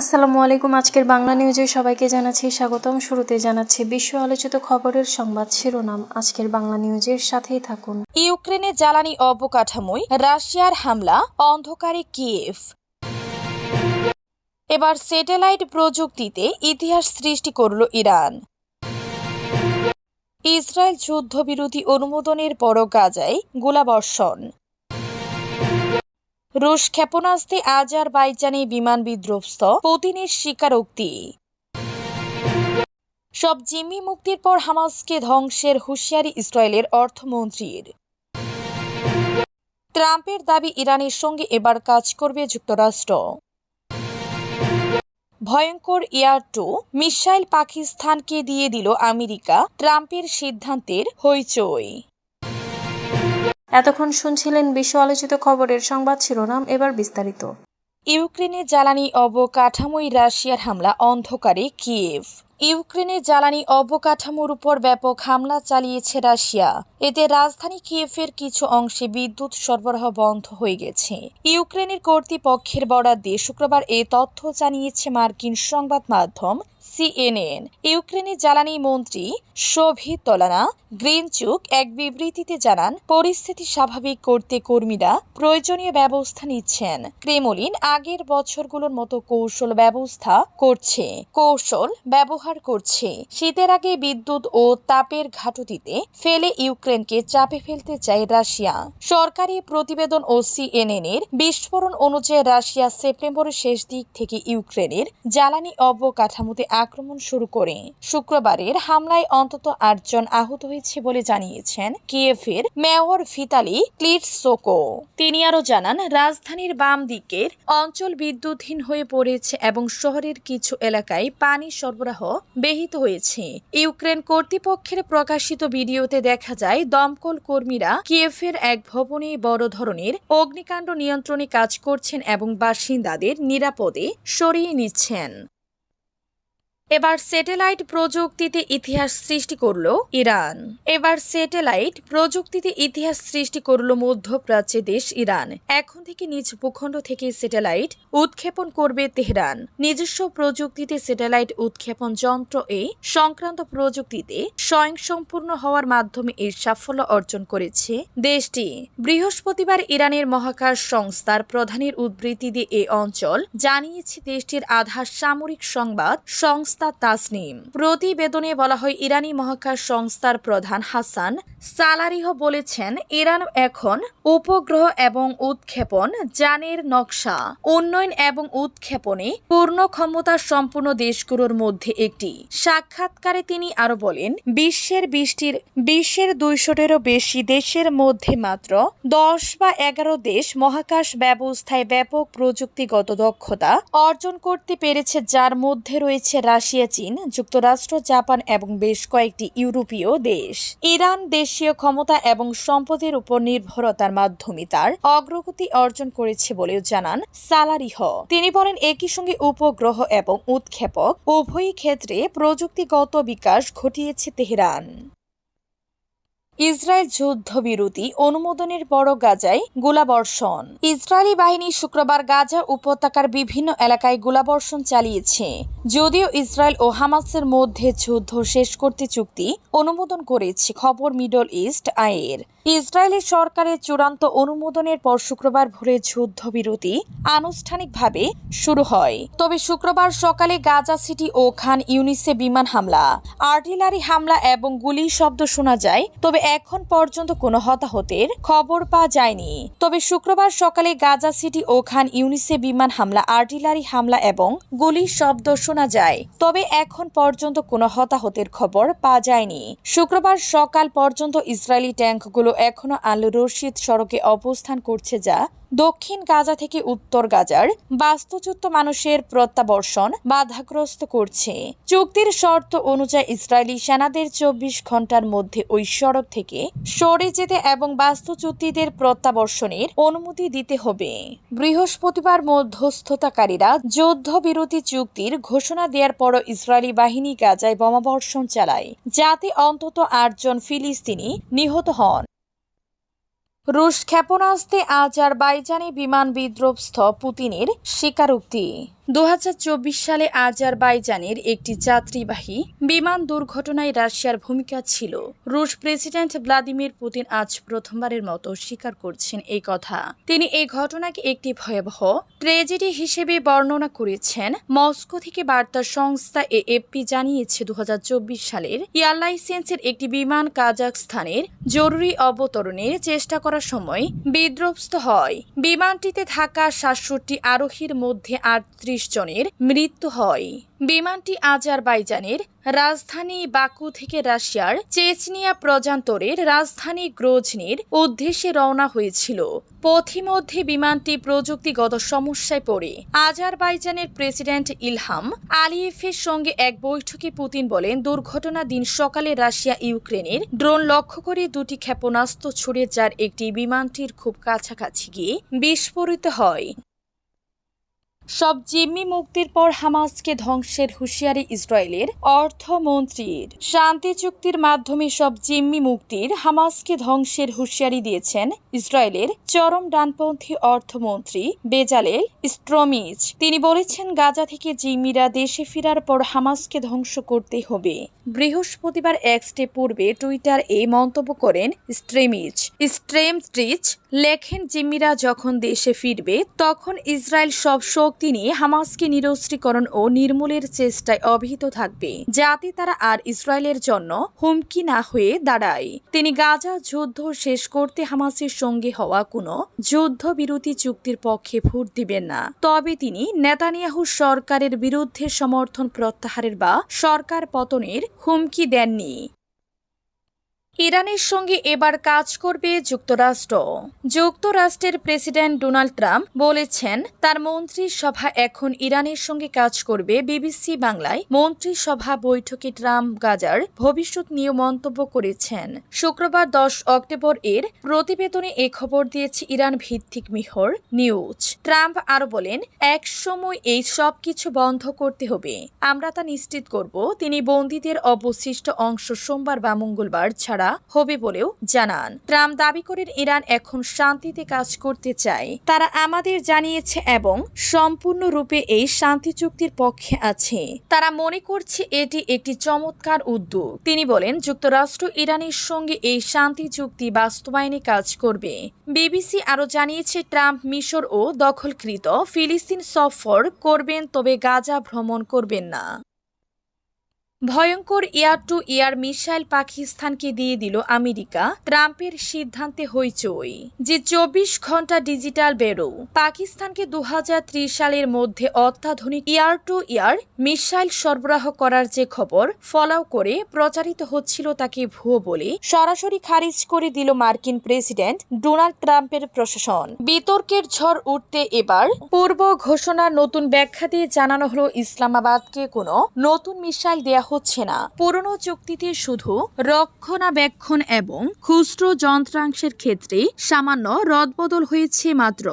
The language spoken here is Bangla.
আসসালামু আলাইকুম, আজকের বাংলা নিউজে সবাইকে জানাচ্ছি স্বাগতম। শুরুতে জানাচ্ছি বিশ্ব আলোচিত খবরের সংবাদ শিরোনাম। আজকের বাংলা নিউজের সাথেই থাকুন। ইউক্রেনে জ্বালানি অবকাঠামোয় রাশিয়ার হামলা, অন্ধকারে কিয়েভ। এবার স্যাটেলাইট প্রযুক্তিতে ইতিহাস সৃষ্টি করল ইরান। ইসরায়েল যুদ্ধবিরতি অনুমোদনের পর গাজায় গোলাবর্ষণ। রুশ ক্ষেপণাস্ত্রে আজারবাইজানে বিমান বিদ্রোহস্থ পুতিনের স্বীকারোক্তি। সব জিম্মি মুক্তির পর হামাসকে ধ্বংসের হুঁশিয়ারি ইসরায়েলের অর্থমন্ত্রীর। ট্রাম্পের দাবি ইরানের সঙ্গে এবার কাজ করবে যুক্তরাষ্ট্র। ভয়ঙ্কর ইয়ার টু, মিসাইল পাকিস্তানকে দিয়ে দিল আমেরিকা, ট্রাম্পের সিদ্ধান্তের হইচই। এতক্ষণ শুনছিলেন বিশ্ব আলোচিত খবরের সংবাদ শিরোনাম, এবার বিস্তারিত। ইউক্রেনে জ্বালানি অবকাঠামোয় রাশিয়ার হামলা অন্ধকারে কিয়েভ। ইউক্রেনে জ্বালানি অবকাঠামোর উপর ব্যাপক হামলা চালিয়েছে রাশিয়া। এতে রাজধানী কিয়েভের কিছু অংশে বিদ্যুৎ সরবরাহ বন্ধ হয়ে গেছে। ইউক্রেনের কর্তৃপক্ষের বরাদ দিয়ে শুক্রবার এ তথ্য জানিয়েছে মার্কিন সংবাদ মাধ্যম সিএনএন। ইউক্রেনের জ্বালানি মন্ত্রী শোভিত তলানা গ্রিনচুক এক বিবৃতিতে জানান, পরিস্থিতি স্বাভাবিক করতে কর্মীরা প্রয়োজনীয় ব্যবস্থা নিচ্ছেন। ক্রেমলিন আগের বছরগুলোর মতো কৌশল ব্যবস্থা করছে, কৌশল ব্যবহার করছে। শীতের আগে বিদ্যুৎ ও তাপের ঘাটতিতে ফেলে ইউক্রেনকে চাপে ফেলতে চায় রাশিয়া। সরকারি প্রতিবেদন ও সিএনএন এর বিস্ফোরণ অনুযায়ী রাশিয়া সেপ্টেম্বরের শেষ দিক থেকে ইউক্রেনের জ্বালানি অবকাঠামোতে আক্রমণ শুরু করে। শুক্রবারের হামলায় অন্তত আটজন আহত হয়েছে বলে জানিয়েছেন কিয়েভের মেয়র ভিতালি ক্লিটসোকো। তিনি আরও জানান, রাজধানীর বাম দিকের অঞ্চল বিদ্যুৎহীন হয়ে পড়েছে এবং শহরের কিছু এলাকায় পানি সরবরাহ ব্যাহত হয়েছে। ইউক্রেন কর্তৃপক্ষের প্রকাশিত ভিডিওতে দেখা যায়, দমকল কর্মীরা কিয়েভের এক ভবনে বড় ধরনের অগ্নিকাণ্ড নিয়ন্ত্রণে কাজ করছেন এবং বাসিন্দাদের নিরাপদে সরিয়ে নিচ্ছেন। এবার স্যাটেলাইট প্রযুক্তিতে ইতিহাস সৃষ্টি করল ইরান। এবার স্যাটেলাইট প্রযুক্তিতে ইতিহাস সৃষ্টি করল মধ্যপ্রাচ্যে দেশ ইরান। এখন থেকে নিজ ভূখণ্ড থেকে স্যাটেলাইট উৎক্ষেপণ করবে তেহরান। নিজস্ব প্রযুক্তিতে স্যাটেলাইট উৎক্ষেপণ যন্ত্র এ সংক্রান্ত প্রযুক্তিতে স্বয়ংসম্পূর্ণ হওয়ার মাধ্যমে এর সাফল্য অর্জন করেছে দেশটি। বৃহস্পতিবার ইরানের মহাকাশ সংস্থার প্রধানের উদ্ধৃতি দিয়ে এ অঞ্চল জানিয়েছে দেশটির আধার সামরিক সংবাদ সংস্থা তাসনিম প্রতিবেদনে বলা হয়, ইরানি মহাকাশ সংস্থার প্রধান হাসান সালারিহ বলেছেন, ইরান এখন উপগ্রহ এবং উৎক্ষেপণ যানের নকশা, উন্নয়ন এবং উৎক্ষেপণে পূর্ণ ক্ষমতা সম্পূর্ণ দেশগুলোর মধ্যে একটি। সাক্ষাৎকারে তিনি আরও বলেন, বিশ্বের বৃষ্টির বিশ্বের দুইশোটেরও বেশি দেশের মধ্যে মাত্র দশ বা এগারো দেশ মহাকাশ ব্যবস্থায় ব্যাপক প্রযুক্তিগত দক্ষতা অর্জন করতে পেরেছে, যার মধ্যে রয়েছে রাশিয়া চীন যুক্তরাষ্ট্র, জাপান এবং বেশ কয়েকটি ইউরোপীয় দেশ। ইরান দেশীয় ক্ষমতা এবং সম্পদের উপর নির্ভরতার মাধ্যমে তার অগ্রগতি অর্জন করেছে বলেও জানান সালারিহ। তিনি বলেন, একই সঙ্গে উপগ্রহ এবং উৎক্ষেপক উভয় ক্ষেত্রে প্রযুক্তিগত বিকাশ ঘটিয়েছে তেহরান। ইসরায়েল যুদ্ধবিরতি অনুমোদনের বড় গাজায় গোলাবর্ষণ। ইসরায়েলি বাহিনী শুক্রবার গাজা উপত্যকার বিভিন্ন এলাকায় গোলাবর্ষণ চালিয়েছে। যদিও ইসরায়েল ও হামাসের মধ্যে যুদ্ধ শেষ করতে চুক্তি অনুমোদন করেছে, খবর মিডল ইস্ট আয়ের ইসরায়েলের সরকারের চূড়ান্ত অনুমোদনের পর শুক্রবার ভোরে যুদ্ধবিরতি আনুষ্ঠানিকভাবে শুরু হয়। তবে শুক্রবার সকালে গাজা সিটি ও খান ইউনিসে বিমান হামলা, আর্টিলারি হামলা এবং গুলির শব্দ শোনা যায়, তবে এখন পর্যন্ত কোনো হতাহতের খবর পাওয়া যায়নি। তবে শুক্রবার সকালে গাজা সিটি ও খান ইউনিসে বিমান হামলা, আর্টিলারি হামলা এবং গুলির শব্দ শোনা যায়। তবে এখন পর্যন্ত কোনো হতাহতের খবর পাওয়া যায়নি। শুক্রবার সকাল পর্যন্ত ইসরায়েলি ট্যাঙ্কগুলো এখনও আল রশিদ সড়কে অবস্থান করছে যা দক্ষিণ গাজা থেকে উত্তর গাজার বাস্তুচ্যুত মানুষের প্রত্যাবর্ষণ বাধাগ্রস্ত করছে। চুক্তির শর্ত অনুযায়ী ইসরায়েলি সেনাদের চব্বিশ ঘণ্টার মধ্যে ওই সড়ক থেকে সরে যেতে এবং বাস্তুচ্যুতিদের প্রত্যাবর্ষণের অনুমতি দিতে হবে। বৃহস্পতিবার মধ্যস্থতাকারীরা যুদ্ধবিরতি চুক্তির ঘোষণা দেওয়ার পরও ইসরায়েলি বাহিনী গাজায় বোমাবর্ষণ চালায়। যাতে অন্তত আটজন ফিলিস্তিনি নিহত হন। রুশ ক্ষেপণাস্ত্রে আজারবাইজানি বিমান বিদ্রোপস্থ পুতিনের স্বীকারোক্তি। দু হাজার চব্বিশ সালে আজারবাইজানের একটি যাত্রীবাহী বিমান দুর্ঘটনায় রাশিয়ার ভূমিকা ছিল। রুশ প্রেসিডেন্ট ভ্লাদিমির পুতিন আজ প্রথমবারের মতো স্বীকার করছেন এই কথা। তিনি এই ঘটনাকে একটি ভয়াবহ ট্রেজেডি হিসেবে বর্ণনা করেছেন। মস্কো থেকে বার্তা সংস্থা এএফপি জানিয়েছে, দু হাজার চব্বিশ সালের এয়ারলাইসেন্সের একটি বিমান কাজাকস্থানের জরুরি অবতরণের চেষ্টা করার সময় বিধ্বস্ত হয়। বিমানটিতে থাকা সাতষট্টি আরোহীর মধ্যে আটত্রিশ জনের মৃত্যু হয়। বিমানটি আজারবাইজানের রাজধানী বাকু থেকে রাশিয়ার চেচনিয়া প্রজান্তরের রাজধানী গ্রোজনির উদ্দেশ্যে রওনা হয়েছিল। পথিমধ্যে বিমানটি প্রযুক্তিগত সমস্যায় পড়ে। আজারবাইজানের প্রেসিডেন্ট ইলহাম আলিয়েফের সঙ্গে এক বৈঠকে পুতিন বলেন দুর্ঘটনা দিন সকালে রাশিয়া ইউক্রেনের ড্রোন লক্ষ্য করে দুটি ক্ষেপণাস্ত্র ছুড়ে যার একটি বিমানটির খুব কাছাকাছি গিয়ে বিস্ফোরিত হয়। সব জিম্মি মুক্তির পর হামাসকে ধ্বংসের হুঁশিয়ারি ইসরায়েলের অর্থমন্ত্রীর। শান্তি চুক্তির মাধ্যমে সব জিম্মি মুক্তির হামাসকে ধ্বংসের হুঁশিয়ারি দিয়েছেন ইসরায়েলের চরম ডানপন্থী অর্থমন্ত্রী বেজালেল স্ট্রমিজ তিনি বলেছেন, গাজা থেকে জিম্মিরা দেশে ফেরার পর হামাসকে ধ্বংস করতে হবে। বৃহস্পতিবার এক স্টেপ পূর্বে টুইটার এ মন্তব্য করেন স্ট্রেমিজ স্ট্রেমস্ট্রিচ লেখেন, জিম্মিরা যখন দেশে ফিরবে, তখন ইসরায়েল সব শক্তি নিয়ে হামাসকে নিরস্ত্রীকরণ ও নির্মূলের চেষ্টায় অভিহিত থাকবে, যাতে তারা আর ইসরায়েলের জন্য হুমকি না হয়ে দাঁড়ায়। তিনি গাজা যুদ্ধ শেষ করতে হামাসের সঙ্গে হওয়া কোনো যুদ্ধবিরতি চুক্তির পক্ষে ভোট দিবেন না। তবে তিনি নেতানিয়াহু সরকারের বিরুদ্ধে সমর্থন প্রত্যাহারের বা সরকার পতনের হুমকি দেননি। ইরানের সঙ্গে এবার কাজ করবে যুক্তরাষ্ট্র। যুক্তরাষ্ট্রের প্রেসিডেন্ট ডোনাল্ড ট্রাম্প বলেছেন, তার মন্ত্রিসভা এখন ইরানের সঙ্গে কাজ করবে বিবিসি বাংলায়। মন্ত্রিসভা বৈঠকে ট্রাম্প গাজার ভবিষ্যৎ নিয়ে মন্তব্য করেছেন। শুক্রবার দশ অক্টোবর এর প্রতিবেদনে এ খবর দিয়েছে ইরান ভিত্তিক মিহর নিউজ। ট্রাম্প আরও বলেন, এক সময় এই সব কিছু বন্ধ করতে হবে। আমরা তা নিশ্চিত করব। তিনি বন্দীদের অবশিষ্ট অংশ সোমবার বা মঙ্গলবার ছাড়া হবে বলেও জানান। ট্রাম্প দাবি করেন ইরান এখন শান্তিতে কাজ করতে চায়। তারা আমাদের জানিয়েছে এবং সম্পূর্ণরূপে এই শান্তি চুক্তির পক্ষে আছে। তারা মনে করছে এটি একটি চমৎকার উদ্যোগ। তিনি বলেন, যুক্তরাষ্ট্র ইরানের সঙ্গে এই শান্তি চুক্তি বাস্তবায়নে কাজ করবে। বিবিসি আরও জানিয়েছে, ট্রাম্প মিশর ও দখলকৃত ফিলিস্তিন সফর করবেন, তবে গাজা ভ্রমণ করবেন না। ভয়ঙ্কর এয়ার টু এয়ার মিসাইল পাকিস্তানকে দিয়ে দিল আমেরিকা। ট্রাম্পের সিদ্ধান্তে হইচই। যে চব্বিশ ঘণ্টা ডিজিটাল বেরো, পাকিস্তানকে দু সালের মধ্যে অত্যাধুনিক এয়ার টু এয়ার মিসাইল সরবরাহ করার যে খবর, ফলাও করে প্রচারিত হচ্ছিল তাকে ভুয়ো বলে সরাসরি খারিজ করে দিল মার্কিন প্রেসিডেন্ট ডোনাল্ড ট্রাম্পের প্রশাসন। বিতর্কের ঝড় উঠতে এবার পূর্ব ঘোষণার নতুন ব্যাখ্যা দিয়ে জানানো হলো ইসলামাবাদকে কোনো নতুন মিসাইল দেয়া হচ্ছে না। পুরনো চুক্তিতে শুধু রক্ষণাবেক্ষণ এবং খুচরো যন্ত্রাংশের ক্ষেত্রে সামান্য রদবদল হয়েছে মাত্র।